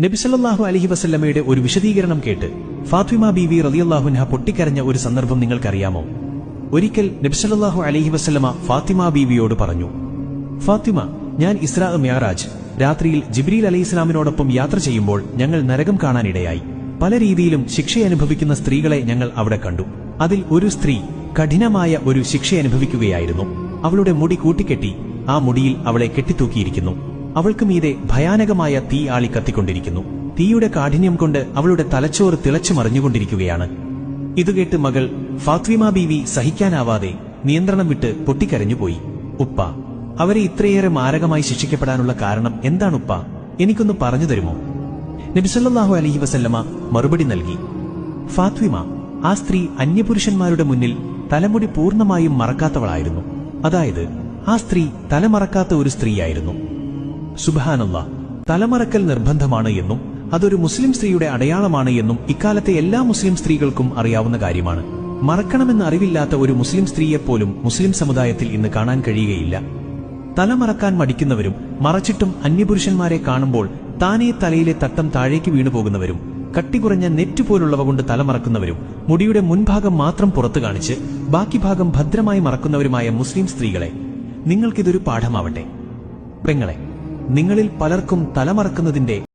നബിസല്ലാഹു അലഹി വസല്ലമയുടെ ഒരു വിശദീകരണം കേട്ട് ഫാത്തിമ ബീവി റലിയല്ലാഹുൻഹ പൊട്ടിക്കരഞ്ഞ ഒരു സന്ദർഭം നിങ്ങൾക്കറിയാമോ? ഒരിക്കൽ നബിസല്ലാഹു അലഹി വസല്ലമ ഫാത്തിമ ബീവിയോട് പറഞ്ഞു ഫാത്തിമ ഞാൻ ഇസ്രാ മ്യാറാജ് രാത്രിയിൽ ജിബ്രീൽ അലൈഹി ഇസ്ലാമിനോടൊപ്പം യാത്ര ചെയ്യുമ്പോൾ ഞങ്ങൾ നരകം കാണാനിടയായി. പല രീതിയിലും ശിക്ഷയനുഭവിക്കുന്ന സ്ത്രീകളെ ഞങ്ങൾ അവിടെ കണ്ടു. അതിൽ ഒരു സ്ത്രീ കഠിനമായ ഒരു ശിക്ഷയനുഭവിക്കുകയായിരുന്നു. അവളുടെ മുടി കൂട്ടിക്കെട്ടി ആ മുടിയിൽ അവളെ കെട്ടിത്തൂക്കിയിരിക്കുന്നു. അവൾക്ക് മീതെ ഭയാനകമായ തീ ആളി കത്തിക്കൊണ്ടിരിക്കുന്നു. തീയുടെ കാഠിന്യം കൊണ്ട് അവളുടെ തലച്ചോറ് തിളച്ചു മറിഞ്ഞുകൊണ്ടിരിക്കുകയാണ്. ഇതുകേട്ട് മകൾ ഫാത്വിമ ബീവി സഹിക്കാനാവാതെ നിയന്ത്രണം വിട്ട് പൊട്ടിക്കരഞ്ഞുപോയി. ഉപ്പ അവരെ ഇത്രയേറെ മാരകമായി ശിക്ഷിക്കപ്പെടാനുള്ള കാരണം എന്താണ് എന്താണുപ്പ എനിക്കൊന്ന് പറഞ്ഞു തരുമോ? നബിസല്ലാഹു അലഹി വസല്ലമ മറുപടി നൽകി. ഫാത്വിമ ആ സ്ത്രീ അന്യപുരുഷന്മാരുടെ മുന്നിൽ തലമുടി പൂർണമായും മറക്കാത്തവളായിരുന്നു. അതായത് ആ സ്ത്രീ തലമറക്കാത്ത ഒരു സ്ത്രീയായിരുന്നു. സുബഹാനല്ല തലമറക്കൽ നിർബന്ധമാണ് എന്നും അതൊരു മുസ്ലിം സ്ത്രീയുടെ അടയാളമാണ് എന്നും ഇക്കാലത്തെ എല്ലാ മുസ്ലിം സ്ത്രീകൾക്കും അറിയാവുന്ന കാര്യമാണ്. മറക്കണമെന്ന് അറിവില്ലാത്ത ഒരു മുസ്ലിം സ്ത്രീയെപ്പോലും മുസ്ലിം സമുദായത്തിൽ ഇന്ന് കാണാൻ കഴിയുകയില്ല. തലമറക്കാൻ മടിക്കുന്നവരും മറച്ചിട്ടും അന്യപുരുഷന്മാരെ കാണുമ്പോൾ താനേ തലയിലെ തട്ടം താഴേക്ക് വീണുപോകുന്നവരും കട്ടി കുറഞ്ഞ നെറ്റ് പോലുള്ളവ കൊണ്ട് തലമറക്കുന്നവരും മുടിയുടെ മുൻഭാഗം മാത്രം പുറത്തു കാണിച്ച് ബാക്കി ഭാഗം ഭദ്രമായി മറക്കുന്നവരുമായ മുസ്ലിം സ്ത്രീകളെ നിങ്ങൾക്കിതൊരു പാഠമാവട്ടെ. പെങ്ങളെ നിങ്ങളിൽ പലർക്കും തലമറക്കുന്നതിന്റെ